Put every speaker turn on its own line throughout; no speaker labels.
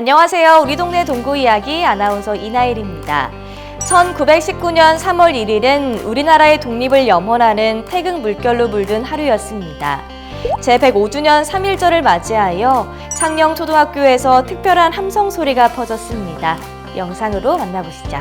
안녕하세요. 우리 동네 동구 이야기 아나운서 이나일입니다. 1919년 3월 1일은 우리나라의 독립을 염원하는 태극 물결로 물든 하루였습니다. 제105주년 3.1절을 맞이하여 창녕초등학교에서 특별한 함성 소리가 퍼졌습니다. 영상으로 만나보시죠.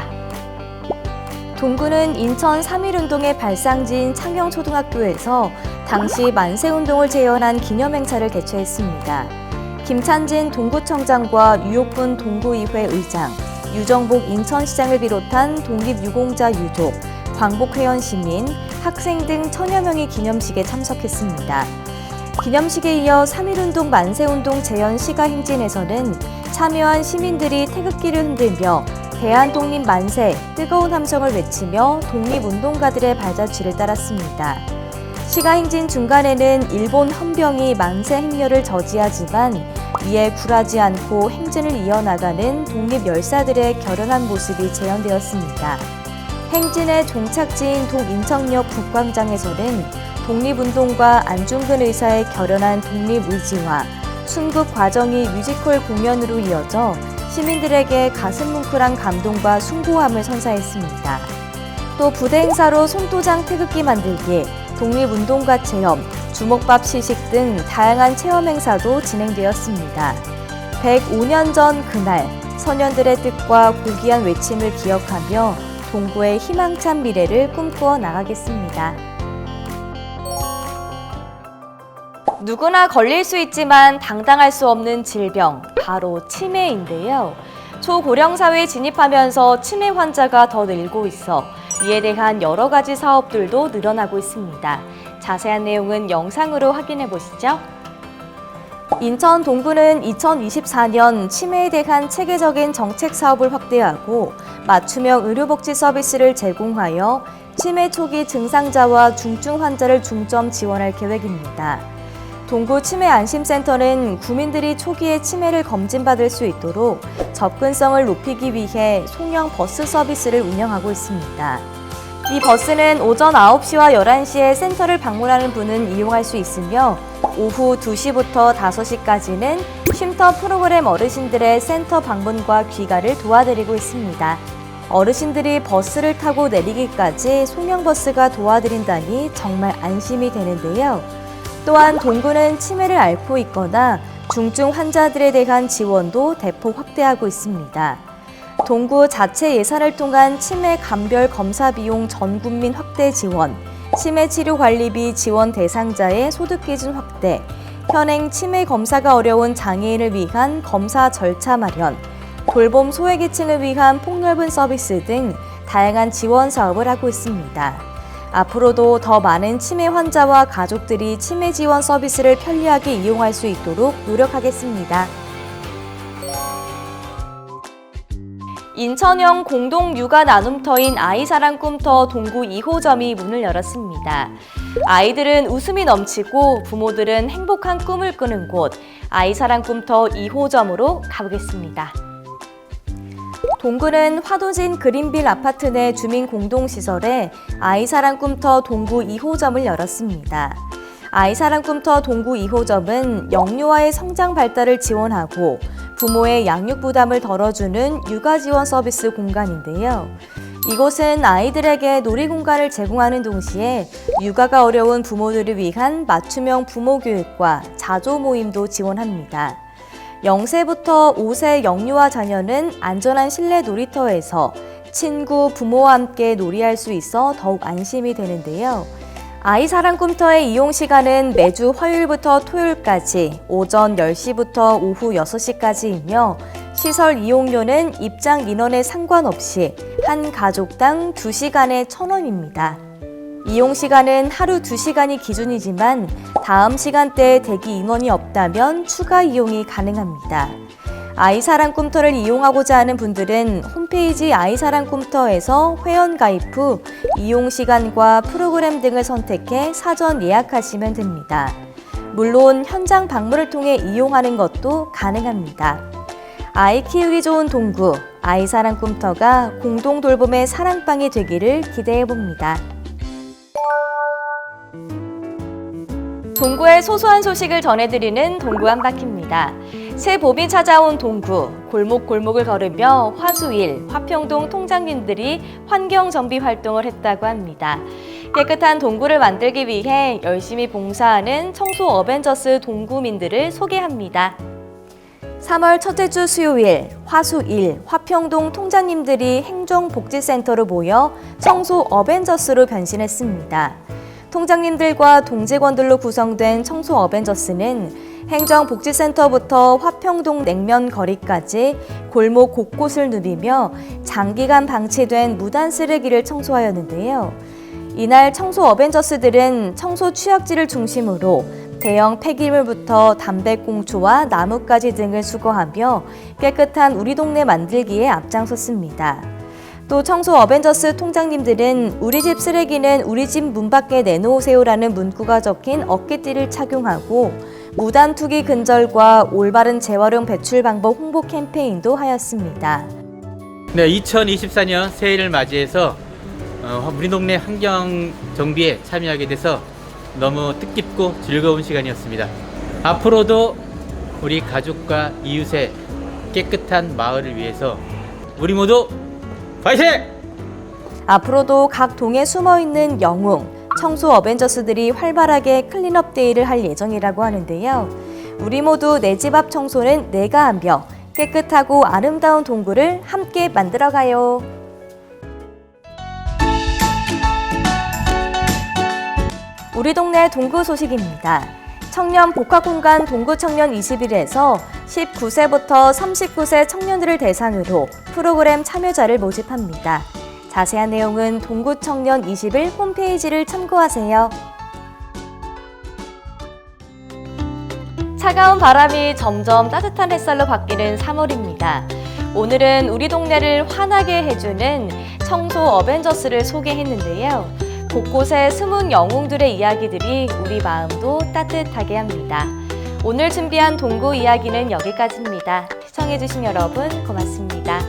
동구는 인천 3.1운동의 발상지인 창녕초등학교에서 당시 만세운동을 재현한 기념행사를 개최했습니다. 김찬진 동구청장과 유옥분 동구의회 의장, 유정복 인천시장을 비롯한 독립유공자 유족, 광복회원 시민, 학생 등 천여 명이 기념식에 참석했습니다. 기념식에 이어 3.1운동 만세운동 재현 시가 행진에서는 참여한 시민들이 태극기를 흔들며 대한독립 만세, 뜨거운 함성을 외치며 독립운동가들의 발자취를 따랐습니다. 시가 행진 중간에는 일본 헌병이 만세 행렬을 저지하지만 이에 굴하지 않고 행진을 이어나가는 독립 열사들의 결연한 모습이 재현되었습니다. 행진의 종착지인 동인천역 국광장에서는 독립운동과 안중근 의사의 결연한 독립의지와 순국 과정이 뮤지컬 공연으로 이어져 시민들에게 가슴 뭉클한 감동과 숭고함을 선사했습니다. 또 부대 행사로 손도장 태극기 만들기, 독립운동가 체험, 주먹밥 시식 등 다양한 체험 행사도 진행되었습니다. 105년 전 그날 선현들의 뜻과 고귀한 외침을 기억하며 동구의 희망찬 미래를 꿈꾸어 나가겠습니다. 누구나 걸릴 수 있지만 당당할 수 없는 질병, 바로 치매인데요. 초고령 사회에 진입하면서 치매 환자가 더 늘고 있어 이에 대한 여러 가지 사업들도 늘어나고 있습니다. 자세한 내용은 영상으로 확인해 보시죠. 인천 동구는 2024년 치매에 대한 체계적인 정책 사업을 확대하고 맞춤형 의료복지 서비스를 제공하여 치매 초기 증상자와 중증 환자를 중점 지원할 계획입니다. 동구 치매 안심센터는 구민들이 초기에 치매를 검진받을 수 있도록 접근성을 높이기 위해 송영 버스 서비스를 운영하고 있습니다. 이 버스는 오전 9시와 11시에 센터를 방문하는 분은 이용할 수 있으며 오후 2시부터 5시까지는 쉼터 프로그램 어르신들의 센터 방문과 귀가를 도와드리고 있습니다. 어르신들이 버스를 타고 내리기까지 송영버스가 도와드린다니 정말 안심이 되는데요. 또한 동구는 치매를 앓고 있거나 중증 환자들에 대한 지원도 대폭 확대하고 있습니다. 동구 자체 예산을 통한 치매 감별 검사 비용 전 국민 확대 지원, 치매 치료 관리비 지원 대상자의 소득 기준 확대, 현행 치매 검사가 어려운 장애인을 위한 검사 절차 마련, 돌봄 소외계층을 위한 폭넓은 서비스 등 다양한 지원 사업을 하고 있습니다. 앞으로도 더 많은 치매 환자와 가족들이 치매 지원 서비스를 편리하게 이용할 수 있도록 노력하겠습니다. 인천형 공동 육아 나눔터인 아이사랑 꿈터 동구 2호점이 문을 열었습니다. 아이들은 웃음이 넘치고 부모들은 행복한 꿈을 꾸는 곳 아이사랑 꿈터 2호점으로 가보겠습니다. 동구는 화도진 그린빌 아파트 내 주민 공동시설에 아이사랑 꿈터 동구 2호점을 열었습니다. 아이사랑 꿈터 동구 2호점은 영유아의 성장 발달을 지원하고 부모의 양육 부담을 덜어주는 육아 지원 서비스 공간인데요. 이곳은 아이들에게 놀이 공간을 제공하는 동시에 육아가 어려운 부모들을 위한 맞춤형 부모 교육과 자조 모임도 지원합니다. 0세부터 5세 영유아 자녀는 안전한 실내 놀이터에서 친구, 부모와 함께 놀이할 수 있어 더욱 안심이 되는데요. 아이사랑 꿈터의 이용 시간은 매주 화요일부터 토요일까지 오전 10시부터 오후 6시까지이며 시설 이용료는 입장 인원에 상관없이 한 가족당 2시간에 1,000원입니다. 이용 시간은 하루 2시간이 기준이지만 다음 시간대에 대기 인원이 없다면 추가 이용이 가능합니다. 아이사랑 꿈터를 이용하고자 하는 분들은 홈페이지 아이사랑 꿈터에서 회원 가입 후 이용 시간과 프로그램 등을 선택해 사전 예약하시면 됩니다. 물론 현장 방문을 통해 이용하는 것도 가능합니다. 아이 키우기 좋은 동구, 아이사랑 꿈터가 공동 돌봄의 사랑방이 되기를 기대해 봅니다. 동구의 소소한 소식을 전해드리는 동구 한 바퀴입니다. 새 봄이 찾아온 동구 골목골목을 걸으며 화수일, 화평동 통장님들이 환경 정비 활동을 했다고 합니다. 깨끗한 동구를 만들기 위해 열심히 봉사하는 청소 어벤져스 동구민들을 소개합니다. 3월 첫째 주 수요일 화수일 화평동 통장님들이 행정복지센터로 모여 청소 어벤져스로 변신했습니다. 통장님들과 동직원들로 구성된 청소 어벤져스는 행정복지센터부터 화평동 냉면 거리까지 골목 곳곳을 누비며 장기간 방치된 무단 쓰레기를 청소하였는데요. 이날 청소 어벤져스들은 청소 취약지를 중심으로 대형 폐기물부터 담배꽁초와 나뭇가지 등을 수거하며 깨끗한 우리 동네 만들기에 앞장섰습니다. 또 청소 어벤져스 통장님들은 우리 집 쓰레기는 우리 집 문 밖에 내놓으세요라는 문구가 적힌 어깨띠를 착용하고 무단 투기 근절과 올바른 재활용 배출 방법 홍보 캠페인도 하였습니다.
네, 2024년 새해를 맞이해서 어, 우리 동네 환경 정비에 참여하게 돼서 너무 뜻깊고 즐거운 시간이었습니다. 앞으로도 우리 가족과 이웃의 깨끗한 마을을 위해서 우리 모두 파이팅!
앞으로도 각 동에 숨어 있는 영웅, 청소 어벤져스들이 활발하게 클린업 데이를 할 예정이라고 하는데요. 우리 모두 내 집 앞 청소는 내가 하며 깨끗하고 아름다운 동굴을 함께 만들어가요. 우리 동네 동구 소식입니다. 청년 복합공간 동구청년 21에서 19세부터 39세 청년들을 대상으로 프로그램 참여자를 모집합니다. 자세한 내용은 동구청년 21 홈페이지를 참고하세요. 차가운 바람이 점점 따뜻한 햇살로 바뀌는 3월입니다. 오늘은 우리 동네를 환하게 해주는 청소 어벤져스를 소개했는데요. 곳곳에 숨은 영웅들의 이야기들이 우리 마음도 따뜻하게 합니다. 오늘 준비한 동구 이야기는 여기까지입니다. 시청해주신 여러분 고맙습니다.